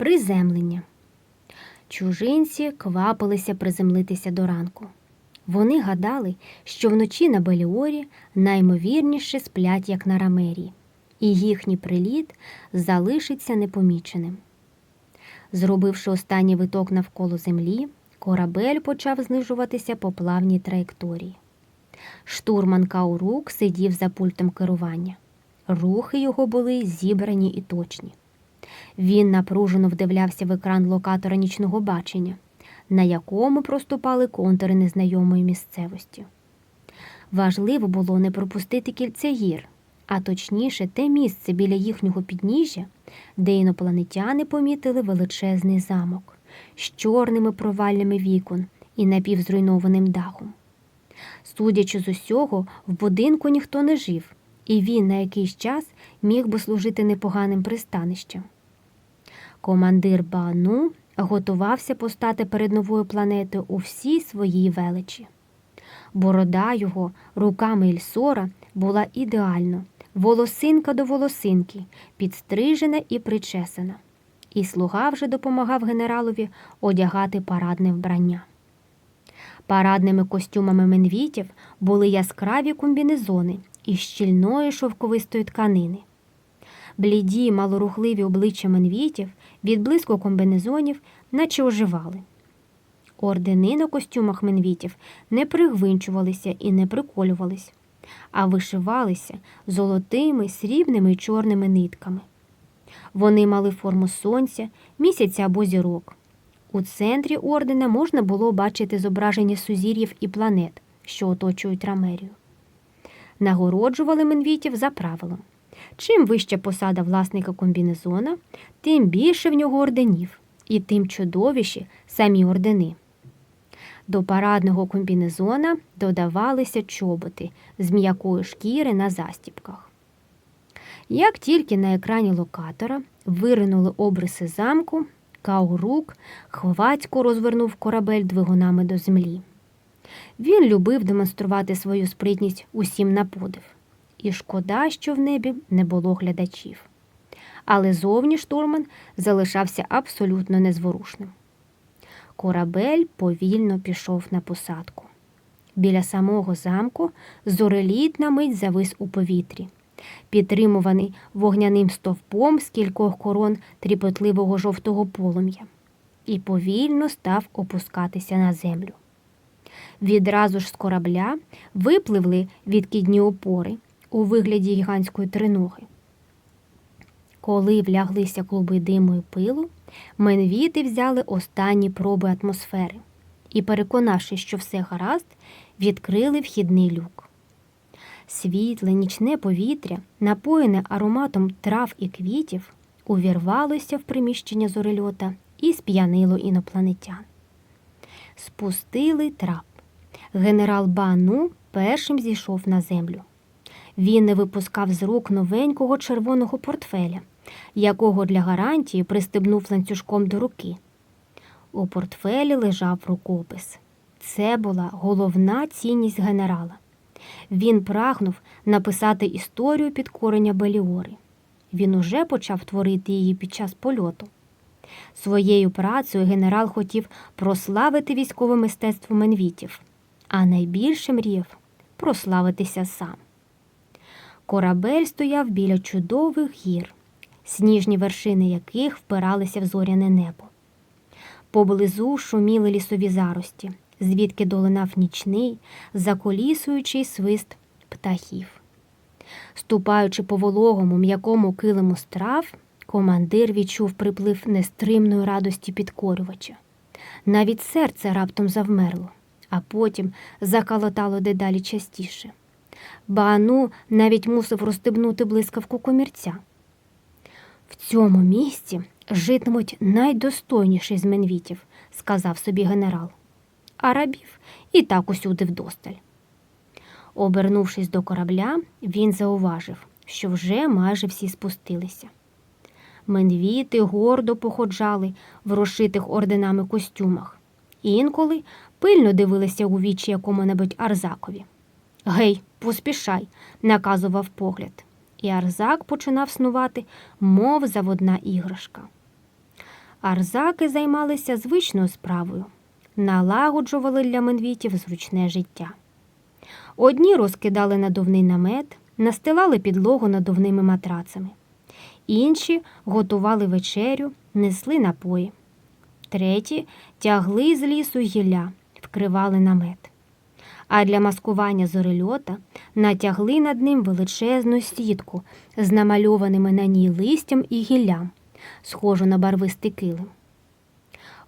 Приземлення. Чужинці квапилися приземлитися до ранку. Вони гадали, що вночі на Беліорі наймовірніше сплять, як на рамері, і їхній приліт залишиться непоміченим. Зробивши останній виток навколо землі, корабель почав знижуватися по плавній траєкторії. Штурман Каурук сидів за пультом керування. Рухи його були зібрані і точні. Він напружено вдивлявся в екран локатора нічного бачення, на якому проступали контури незнайомої місцевості. Важливо було не пропустити кільце гір, а точніше те місце біля їхнього підніжжя, де інопланетяни помітили величезний замок з чорними провальнями вікон і напівзруйнованим дахом. Судячи з усього, в будинку ніхто не жив, і він на якийсь час міг би служити непоганим пристанищем. Командир Бану готувався постати перед новою планетою у всій своїй величі. Борода його руками Ільсора була ідеально, волосинка до волосинки, підстрижена і причесана. І слуга вже допомагав генералові одягати парадне вбрання. Парадними костюмами менвітів були яскраві комбінезони із щільної шовковистої тканини. Бліді, малорухливі обличчя менвітів від блиску комбінезонів наче оживали. Ордени на костюмах менвітів не пригвинчувалися і не приколювались, а вишивалися золотими, срібними й чорними нитками. Вони мали форму сонця, місяця або зірок. У центрі ордена можна було бачити зображення сузір'їв і планет, що оточують Рамерію. Нагороджували менвітів за правилом. Чим вища посада власника комбінезона, тим більше в нього орденів, і тим чудовіші самі ордени. До парадного комбінезона додавалися чоботи з м'якої шкіри на застіпках. Як тільки на екрані локатора виринули обриси замку, Каурук хвацько розвернув корабель двигунами до землі. Він любив демонструвати свою спритність усім на подив. І шкода, що в небі не було глядачів. Але зовні штурман залишався абсолютно незворушним. Корабель повільно пішов на посадку. Біля самого замку зореліт на мить завис у повітрі, підтримуваний вогняним стовпом з кількох корон тріпотливого жовтого полум'я, і повільно став опускатися на землю. Відразу ж з корабля випливли відкидні опори у вигляді гігантської триноги. Коли вляглися клуби диму і пилу, менвіти взяли останні проби атмосфери і, переконавшись, що все гаразд, відкрили вхідний люк. Світле нічне повітря, напоєне ароматом трав і квітів, увірвалося в приміщення зорельота і сп'янило інопланетян. Спустили трап. Генерал Бану першим зійшов на землю. Він не випускав з рук новенького червоного портфеля, якого для гарантії пристебнув ланцюжком до руки. У портфелі лежав рукопис. Це була головна цінність генерала. Він прагнув написати історію підкорення Беліори. Він уже почав творити її під час польоту. Своєю працею генерал хотів прославити військове мистецтво менвітів, а найбільше мріяв прославитися сам. Корабель стояв біля чудових гір, сніжні вершини яких впиралися в зоряне небо. Поблизу шуміли лісові зарості, звідки долинав нічний, заколісуючий свист птахів. Ступаючи по вологому м'якому килиму страв, командир відчув приплив нестримної радості підкорювача. Навіть серце раптом завмерло, а потім закалотало дедалі частіше. Баану навіть мусив розстебнути блискавку комірця. В цьому місці житимуть найдостойніші з менвітів, сказав собі генерал. А рабів і так усюди вдосталь. Обернувшись до корабля, він зауважив, що вже майже всі спустилися. Менвіти гордо походжали в розшитих орденами костюмах, інколи пильно дивилися у вічі якому-небудь Арзакові. Гей, поспішай, наказував погляд, і Арзак починав снувати, мов заводна іграшка. Арзаки займалися звичною справою, налагоджували для менвітів зручне життя. Одні розкидали надувний намет, настилали підлогу надувними матрацами, інші готували вечерю, несли напої, треті тягли з лісу гілля, вкривали намет. А для маскування зорельота натягли над ним величезну сітку з намальованими на ній листям і гіллям, схожу на барвистий килим.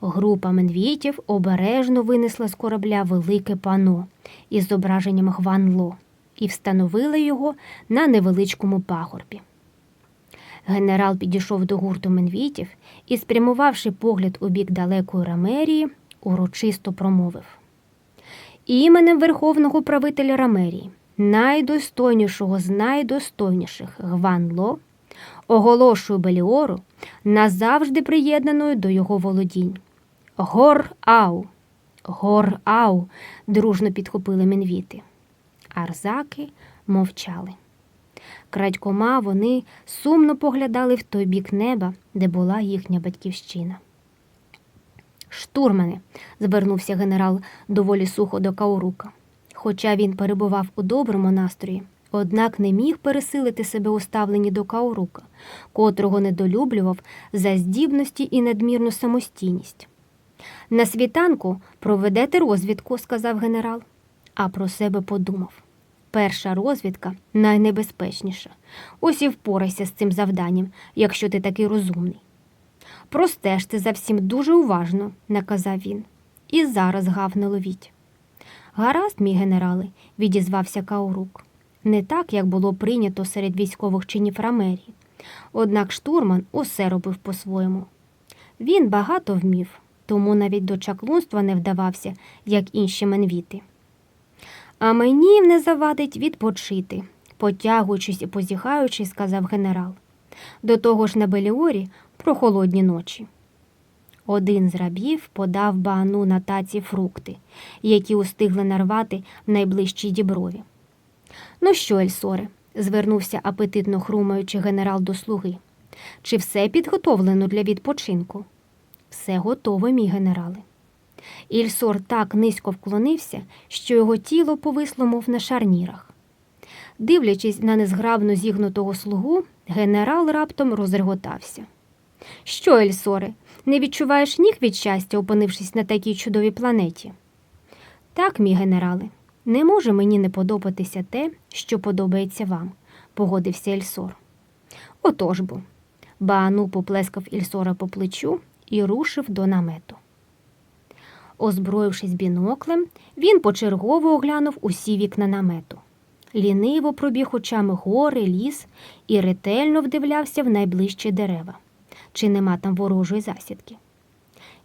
Група менвітів обережно винесла з корабля велике пано із зображенням Гванло і встановила його на невеличкому пагорбі. Генерал підійшов до гурту менвітів і, спрямувавши погляд у бік далекої Рамерії, урочисто промовив іменем Верховного правителя Рамерії, найдостойнішого з найдостойніших Гванло, оголошую Беліору назавжди приєднаною до його володінь. Гор-ау! Гор-ау! дружно підхопили менвіти. Арзаки мовчали. Крадькома вони сумно поглядали в той бік неба, де була їхня батьківщина. Штурмане, звернувся генерал доволі сухо до Каурука. Хоча він перебував у доброму настрої, однак не міг пересилити себе у ставленні до Каурука, котрого недолюблював за здібності і надмірну самостійність. На світанку проведете розвідку, сказав генерал, а про себе подумав. Перша розвідка найнебезпечніша. Ось і впорайся з цим завданням, якщо ти такий розумний. Простежте за всім дуже уважно, наказав він. І зараз гав не ловіть. Гаразд, мій генерали, відізвався Каурук. Не так, як було прийнято серед військових чинів Рамерії. Однак штурман усе робив по-своєму. Він багато вмів, тому навіть до чаклунства не вдавався, як інші менвіти. А мені не завадить відпочити, потягуючись і позіхаючи, сказав генерал. До того ж на Беліорі про холодні ночі. Один з рабів подав Баану на таці фрукти, які устигли нарвати в найближчій діброві. Ну що, Ельсоре? звернувся апетитно хрумаючи генерал до слуги. Чи все підготовлено для відпочинку? Все готово, мій генерале. Ільсор так низько вклонився, що його тіло повисло, мов на шарнірах. Дивлячись на незграбно зігнутого слугу, генерал раптом розреготався. Що, Ельсоре, не відчуваєш ніг від щастя, опинившись на такій чудовій планеті? Так, мій генерале, не може мені не подобатися те, що подобається вам, погодився Ельсор. Отож бо. Баану поплескав Ільсора по плечу і рушив до намету. Озброївшись біноклем, він почергово оглянув усі вікна намету. Ліниво пробіг очами гори, ліс і ретельно вдивлявся в найближчі дерева, чи нема там ворожої засідки.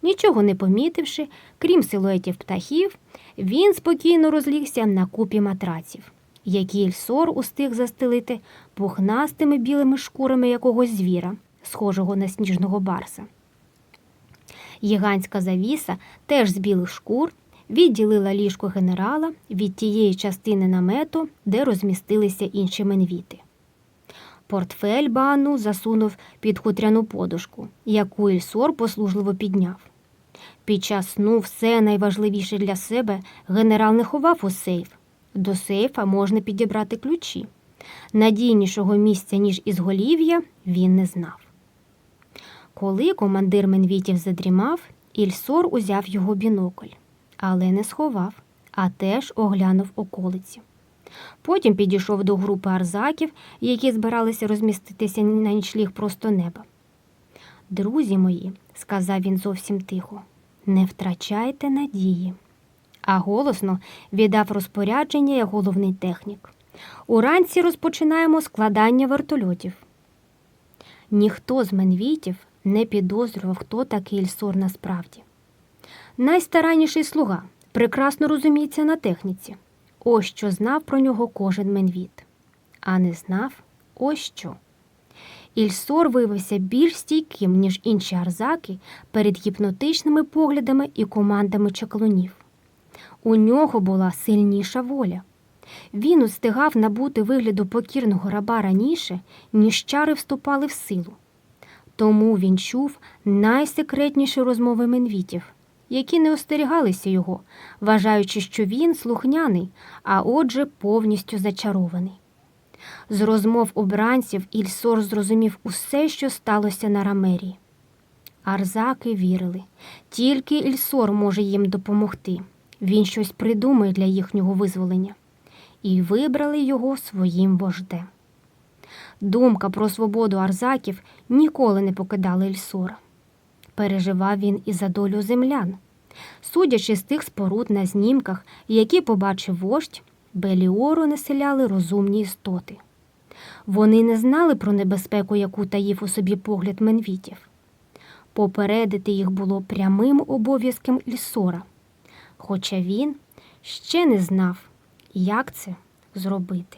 Нічого не помітивши, крім силуетів птахів, він спокійно розлігся на купі матраців, які Ільсор устиг застелити пухнастими білими шкурами якогось звіра, схожого на сніжного барса. Гігантська завіса, теж з білих шкур, відділила ліжко генерала від тієї частини намету, де розмістилися інші менвіти. Портфель Баану засунув під хутряну подушку, яку Ільсор послужливо підняв. Під час сну все найважливіше для себе генерал не ховав у сейф. До сейфа можна підібрати ключі. Надійнішого місця, ніж ізголів'я, він не знав. Коли командир Менвітів задрімав, Ільсор узяв його бінокль, але не сховав, а теж оглянув околиці. Потім підійшов до групи арзаків, які збиралися розміститися на нічліг просто неба. Друзі мої, сказав він зовсім тихо, не втрачайте надії. А голосно віддав розпорядження як головний технік. Уранці розпочинаємо складання вертольотів. Ніхто з менвітів не підозрював, хто такий Ільсор насправді. Найстаранніший слуга прекрасно розуміється на техніці. Ось що знав про нього кожен менвіт. А не знав ось що. Ільсор виявився більш стійким, ніж інші арзаки перед гіпнотичними поглядами і командами чаклунів. У нього була сильніша воля. Він устигав набути вигляду покірного раба раніше, ніж чари вступали в силу. Тому він чув найсекретніші розмови менвітів, які не остерігалися його, вважаючи, що він слухняний, а отже, повністю зачарований. З розмов обранців Ільсор зрозумів усе, що сталося на Рамерії. Арзаки вірили, тільки Ільсор може їм допомогти. Він щось придумає для їхнього визволення. І вибрали його своїм вождем. Думка про свободу арзаків ніколи не покидала Ільсора. Переживав він і за долю землян. Судячи з тих споруд на знімках, які побачив вождь, Беліору населяли розумні істоти. Вони не знали про небезпеку, яку таїв у собі погляд менвітів. Попередити їх було прямим обов'язком Ільсора, хоча він ще не знав, як це зробити.